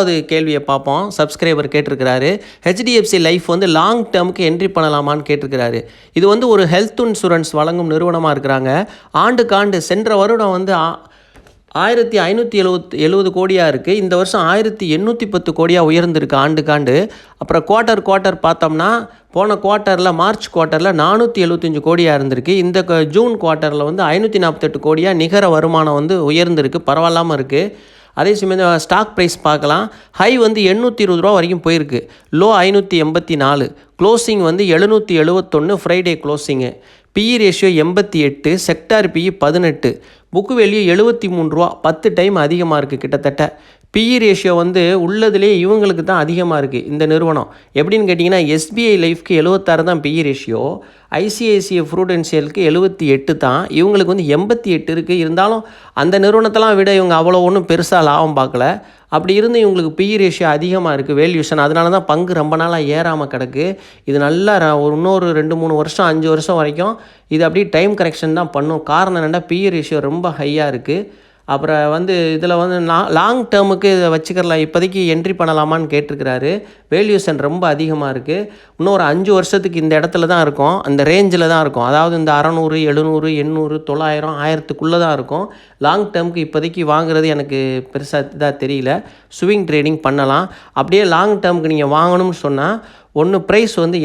அது கேள்வியை பார்ப்போம். சப்ஸ்கிரைபர் கேட்டிருக்கிறாரு. ஹெச்டிஎஃப்சி லைஃப் வந்து லாங் டேர்முக்கு என்ட்ரி பண்ணலாமான்னு கேட்டிருக்கிறாரு. இது வந்து ஒரு ஹெல்த் இன்சூரன்ஸ் வழங்கும் நிறுவனமாக இருக்கிறாங்க. ஆண்டுக்காண்டு சென்ற வருடம் வந்து ஆயிரத்தி ஐநூற்றி எழுபத் எழுபது கோடியாக இருக்குது இந்த வருஷம் ஆயிரத்தி எண்ணூற்றி பத்து கோடியாக உயர்ந்திருக்கு ஆண்டுக்காண்டு. அப்புறம் குவார்ட்டர் குவார்ட்டர் பார்த்தோம்னா போன குவார்ட்டரில் மார்ச் குவார்ட்டரில் நானூற்றி எழுபத்தஞ்சு கோடியாக இருந்திருக்கு. இந்த க- ஜூன் குவார்ட்டரில் வந்து ஐநூற்றி நாற்பத்தெட்டு கோடியாக நிகர வருமானம் வந்து உயர்ந்திருக்கு. பரவாயில்லாமல் இருக்குது அதே சமயம் ஸ்டாக் ப்ரைஸ் பார்க்கலாம். ஹை வந்து எண்ணூற்றி இருபது ரூபா வரைக்கும் போயிருக்கு. லோ ஐநூற்றி எண்பத்தி நாலு. க்ளோசிங் வந்து எழுநூற்றி எழுபத்தொன்று ஃப்ரைடே க்ளோசிங்கு பிஇ ரேஷியோ எண்பத்தி எட்டு. செக்டார் பிஇ பதினெட்டு. புக்கு வேல்யூ எழுபத்தி மூணு ரூபா. பத்து டைம் அதிகமாக இருக்குது கிட்டத்தட்ட. பிஇ ரேஷியோ வந்து உள்ளதுலேயே இவங்களுக்கு தான் அதிகமாக இருக்குது இந்த நிறுவனம். எப்படின்னு கேட்டிங்கன்னா எஸ்பிஐ லைஃப்க்கு எழுபத்தாறு தான் பிஇ ரேஷியோ ஐசிஐசிஐ ப்ரூடென்ஷியலுக்கு எழுபத்தி எட்டு தான். இவங்களுக்கு வந்து எண்பத்தி எட்டு இருக்குது இருந்தாலும் அந்த நிறுவனத்தெல்லாம் விட இவங்க அவ்வளோ ஒன்றும் பெருசாக லாபம் பார்க்கல. அப்படி இருந்து இவங்களுக்கு பிஇ ரேஷியோ அதிகமாக இருக்குது வேல்யூஷன் அதனால தான் பங்கு ரொம்ப நாளாக ஏறாமல் கிடக்கு. இது நல்லா ர- ஒரு இன்னொரு ரெண்டு மூணு வருஷம் அஞ்சு வருஷம் வரைக்கும் இது அப்படியே டைம் கரெக்ஷன் தான் பண்ணும். காரணம் என்னென்னா பிஇ ரேஷியோ ரொம்ப ஹையாக இருக்குது அப்புறம் வந்து இதில் வந்து நான் லாங் டேர்முக்கு இதை வச்சுக்கலாம் இப்போதைக்கு என்ட்ரி பண்ணலாமான்னு கேட்டிருக்கிறாரு. வேல்யூஷன் ரொம்ப அதிகமாக இருக்குது இன்னும் ஒரு அஞ்சு வருஷத்துக்கு இந்த இடத்துல தான் இருக்கும். அந்த ரேஞ்சில் தான் இருக்கும். அதாவது இந்த அறநூறு எழுநூறு எண்ணூறு தொள்ளாயிரம் ஆயிரத்துக்குள்ளே தான் இருக்கும். லாங் டேர்முக்கு இப்போதைக்கு வாங்குறது எனக்கு பெருசாக இதாக தெரியல. ஸ்விங் ட்ரேடிங் பண்ணலாம். அப்படியே லாங் டேர்முக்கு நீங்கள் வாங்கணும்னு சொன்னால் ஒன்று ப்ரைஸ் வந்து